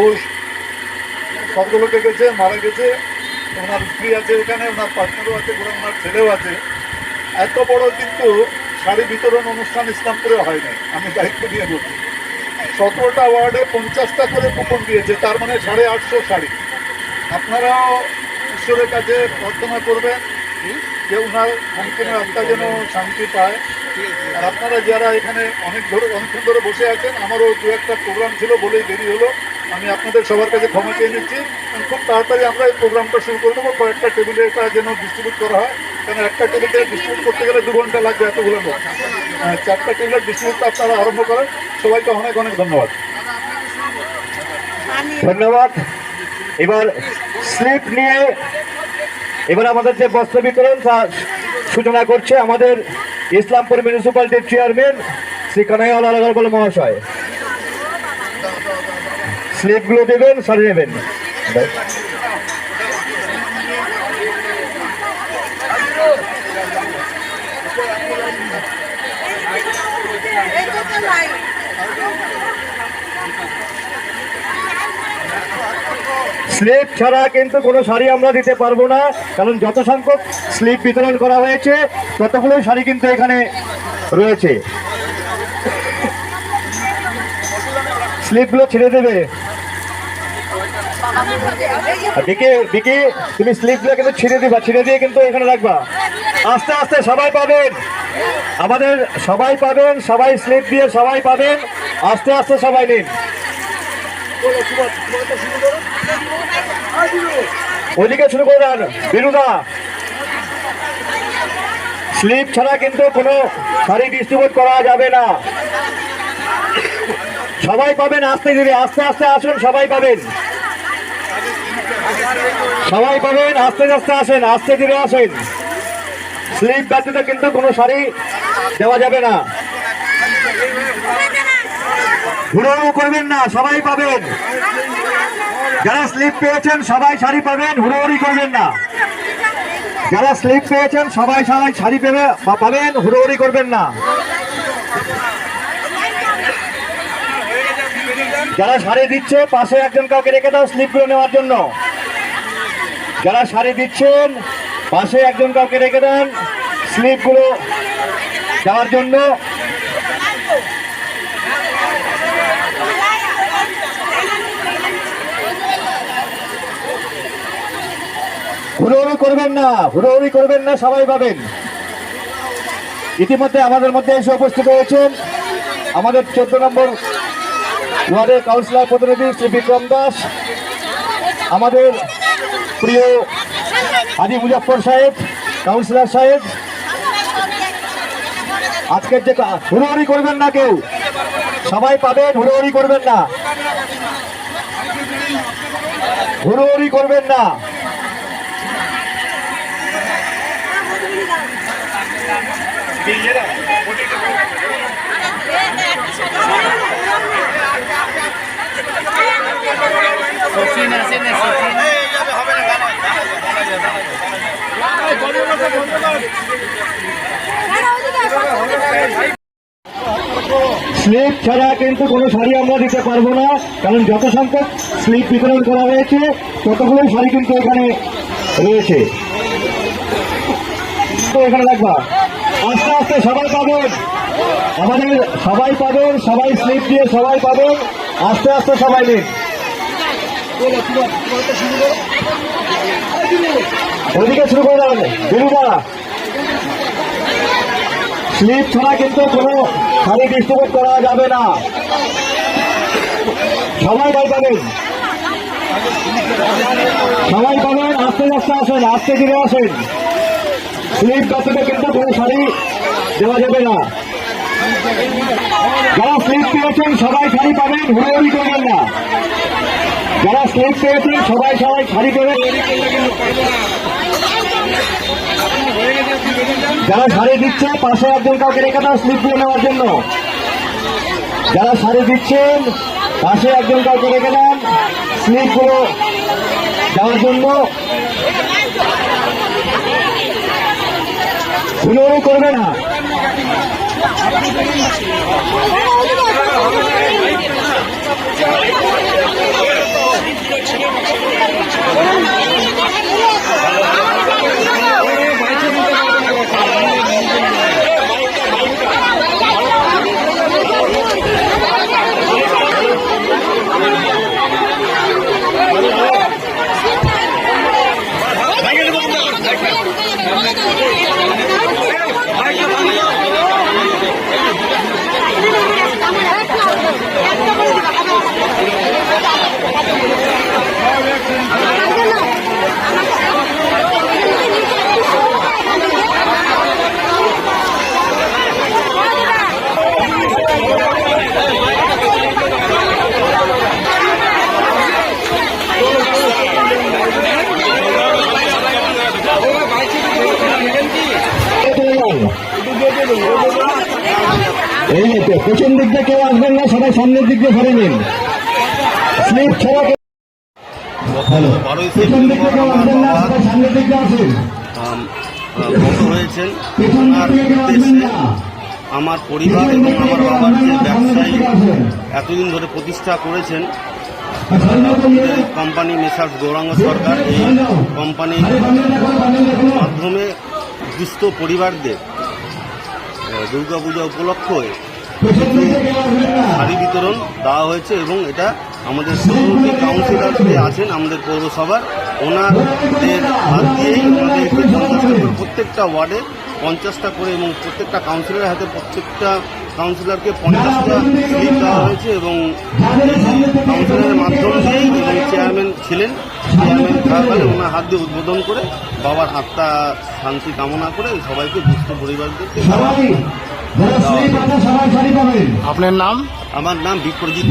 ও স্বর্গলোকে গেছে, মারা গেছে। ওনার স্ত্রী আছে এখানে, ওনার পার্টনারও আছে ওরা ওনার ছেলেও আছে। এত বড় কিন্তু শাড়ি বিতরণ অনুষ্ঠান ইসলামপুরে হয় নাই, আমি দায়িত্ব নিয়ে বলছি। সতেরোটা ওয়ার্ডে পঞ্চাশটা করে কুপন দিয়েছে, তার মানে সাড়ে আটশো শাড়ি। আপনারাও ঈশ্বরের কাছে প্রার্থনা করবেন যে ওনার সম্পূর্ণ আত্মা যেন শান্তি পায়। আর আপনারা যারা এখানে অনেক ধরে অনেকক্ষণ ধরে বসে আছেন, আমারও দু একটা প্রোগ্রাম ছিল বলেই দেরি হলো। আমি আপনাদের সবার কাছে ক্ষমা চেয়ে নিচ্ছি। খুব তাড়াতাড়ি আমরা এই প্রোগ্রামটা শুরু করে দেবো। কয়েকটা টেবিলে এটা যেন ডিস্ট্রিবিউট করা হয়। কারণ একটা টেবিলে ডিস্ট্রিবিউট করতে গেলে দু ঘণ্টা লাগবে এতগুলো লোক। চারটা টেবিলের ডিস্ট্রিবিউটটা আপনারা আরম্ভ করেন। সবাইকে অনেক অনেক ধন্যবাদ। ধন্যবাদ। এবার স্লিপ নিয়ে এবার আমাদের যে বস্ত্র বিতরণ, তা সূচনা করছে আমাদের ইসলামপুর মিউনিসিপ্যালিটির চেয়ারম্যান শ্রী কানাইয়াল আলাগরবল মহাশয়। স্লিপগুলো দেবেন সারি নেবেন। স্লিপ ছাড়া কিন্তু কোনো শাড়ি আমরা দিতে পারব না, কারণ যত সংখ্যক স্লিপ বিতরণ করা হয়েছে ততগুলো শাড়ি কিন্তু এখানে রয়েছে। স্লিপগুলো ছেড়ে দেবে। বিকে বিকে, তুমি স্লিপগুলো কিন্তু ছিঁড়ে দিবা, ছিঁড়ে দিয়ে কিন্তু এখানে রাখবা। আস্তে আস্তে সবাই পাবেন। আমাদের সবাই পাবেন, সবাই স্লিপ দিয়ে সবাই পাবেন। আস্তে আস্তে সবাই নিন। ওইদিকে শুরু করে দেন বিরুদা স্লিপ ছাড়া কিন্তু কোনো শাড়ি ডিস্ট্রিবিউট করা যাবে না। সবাই পাবেন, আস্তে ধীরে, আস্তে আস্তে আসুন, সবাই পাবেন। সবাই পাবেন, আস্তে আস্তে আসেন, আস্তে ধীরে আসেন। স্লিপ ব্যতীত কিন্তু কোনো শাড়ি দেওয়া যাবে না। হুড়ো করবেন না, সবাই পাবেন। যারা স্লিপ পেয়েছেন, সবাই শাড়ি পাবেন, হুড়োহুড়ি করবেন না। যারা স্লিপ পেয়েছেন, সবাই সবাই শাড়ি পেবে পাবেন, হুড়োহুড়ি করবেন না। যারা শাড়ি দিচ্ছে, পাশে একজন কাউকে রেখে দাও স্লিপগুলো নেওয়ার জন্য। যারা শাড়ি দিচ্ছেন, পাশে একজন কাউকে রেখে দেন স্লিপগুলো দেওয়ার জন্য। হুড়োহুড়ি করবেন না, হুড়োহুড়ি করবেন না, সবাই পাবেন। ইতিমধ্যে আমাদের মধ্যে এসে উপস্থিত হয়েছেন আমাদের চোদ্দ নম্বর ওয়ার্ডের কাউন্সিলর প্রতিনিধি শ্রী বিক্রম দাস, আমাদের প্রিয় হাজি মুজাফর সাহেব, কাউন্সিলর সাহেব, আজকের যে হুড়োহুড়ি করবেন না কেউ। সবাই পাবেন, হুড়োহুড়ি করবেন না। হুড়োহুড়ি করবেন না। সচিন আছে না সচিন? স্লিপ ছাড়া কিন্তু কোনো শাড়ি আমরা দিতে পারব না, কারণ যত সংখ্যক স্লিপ বিতরণ করা হয়েছে ততগুলো শাড়ি কিন্তু এখানে রয়েছে। তো এখানে রাখবা আস্তে আস্তে সবাই পাবেন। আমাদের সবাই পাবেন, সবাই স্লিপ দিয়ে সবাই পাবেন, আস্তে আস্তে সবাই নিন। ওইদিকে শুরু করে দেন বিরুদা স্লিপ ছাড়া কিন্তু কোনো শাড়ি ডিস্ট্রিবিউট করা যাবে না। সবাই ভাই পাবেন। সবাই পাবেন, আস্তে আস্তে আসেন, আস্তে ধীরে আসেন। স্লিপ ব্যতীত কিন্তু কোনো শাড়ি দেওয়া যাবে না। যারা স্লিপ পেয়েছেন, সবাই শাড়ি পাবেন, হুড়োহুড়ি করবেন না। যারা স্লিপ পেয়েছেন, সবাই সবাই শাড়ি পেবেন যারা শাড়ি দিচ্ছে পাশে একজন কাউকে রেখে দাও স্লিপ দিয়ে নেওয়ার জন্য। যারা শাড়ি দিচ্ছেন পাশে একজন কাউকে রেখে দেন স্লিপ স্লিপগুলো দেওয়ার জন্য। হুড়োহুড়ি করবে না। এই তো পেছন দিক দিয়ে কেউ আসবেন না সবাই সামনের দিক দিয়ে ধরে নিন। স্লিপ ছাড়া হ্যালো পেছন দিক দিয়ে কেউ আসবেন না সবাই সামনের দিক দিয়ে আসেন। হয়েছেন আমার পরিবার এবং আমার বাবার যে ব্যবসায়ী এতদিন ধরে প্রতিষ্ঠা করেছেন কোম্পানি মেসার্স গৌরাঙ্গ সরকার এই কোম্পানির মাধ্যমে দুস্থ পরিবারদের দুর্গা পূজা উপলক্ষে শাড়ি বিতরণ দেওয়া হয়েছে এবং এটা আমাদের কাউন্সিলর যে আছেন, আমাদের পৌরসভার, ওনাদের হাত দিয়েই করে প্রত্যেকটা ওয়ার্ডে পঞ্চাশটা করে এবং প্রত্যেকটা কাউন্সিলরের হাতে প্রত্যেকটা কাউন্সিলরকে পঞ্চাশটা দেওয়া হয়েছে এবং কাউন্সিলরের মাধ্যম দিয়েই এবং চেয়ারম্যান ছিলেন চেয়ারম্যান থাকাকালে ওনার হাত দিয়ে উদ্বোধন করে বাবার হাতটা শান্তি কামনা করে সবাইকে দুস্থ পরিবারদেরকে আপনার নাম? আমার নাম বিপ্রজিৎ